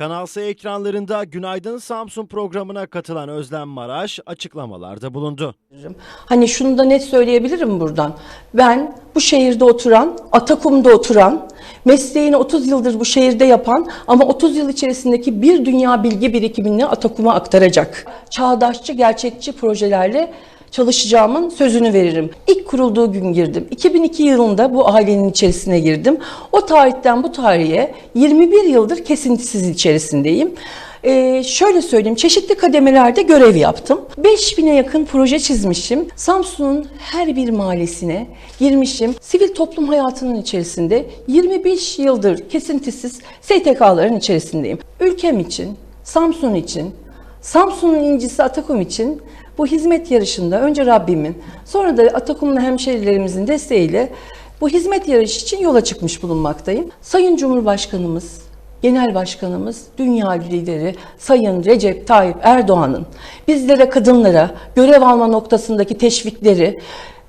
Kanal S ekranlarında Günaydın Samsun programına katılan Özlem Maraş açıklamalarda bulundu. Hani şunu da net söyleyebilirim buradan. Ben bu şehirde oturan, Atakum'da oturan, mesleğini 30 yıldır bu şehirde yapan ama 30 yıl içerisindeki bir dünya bilgi birikimini Atakum'a aktaracak. Çağdaşçı, gerçekçi projelerle çalışacağımın sözünü veririm. İlk kurulduğu gün girdim. 2002 yılında bu ailenin içerisine girdim. O tarihten bu tarihe 21 yıldır kesintisiz içerisindeyim. Ee, şöyle söyleyeyim, çeşitli kademelerde görev yaptım. 5000'e yakın proje çizmişim. Samsun'un her bir mahallesine girmişim. Sivil toplum hayatının içerisinde 25 yıldır kesintisiz STK'ların içerisindeyim. Ülkem için, Samsun için, Samsun'un incisi Atakum için bu hizmet yarışında önce Rabbimin, sonra da Atakum'la hemşerilerimizin desteğiyle bu hizmet yarışı için yola çıkmış bulunmaktayım. Sayın Cumhurbaşkanımız, Genel Başkanımız, dünya lideri Sayın Recep Tayyip Erdoğan'ın bizlere kadınlara görev alma noktasındaki teşvikleri,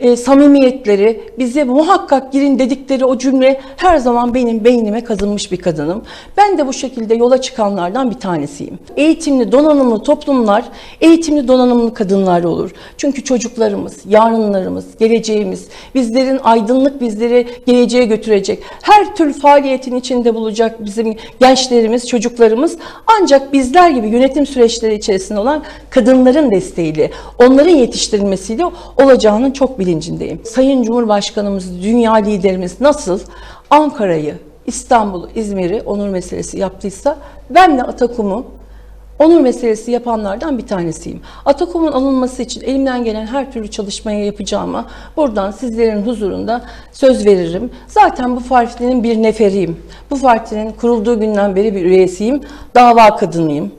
e, samimiyetleri, bize muhakkak girin dedikleri o cümle her zaman benim beynime kazınmış bir kadınım. Ben de bu şekilde yola çıkanlardan bir tanesiyim. Eğitimli, donanımlı toplumlar, eğitimli, donanımlı kadınlar olur. Çünkü çocuklarımız, yarınlarımız, geleceğimiz, bizlerin aydınlık bizleri geleceğe götürecek, her tür faaliyetin içinde bulacak bizim gençlerimiz, çocuklarımız ancak bizler gibi yönetim süreçleri içerisinde olan kadınların desteğiyle, onların yetiştirilmesiyle olacağının çok bilincindeyim. Sayın Cumhurbaşkanımız, dünya liderimiz nasıl Ankara'yı, İstanbul'u, İzmir'i onur meselesi yaptıysa ben de Atakum'u onur meselesi yapanlardan bir tanesiyim. Atakum'un alınması için elimden gelen her türlü çalışmayı yapacağıma buradan sizlerin huzurunda söz veririm. Zaten bu partinin bir neferiyim. Bu partinin kurulduğu günden beri bir üyesiyim. Dava kadınıyım.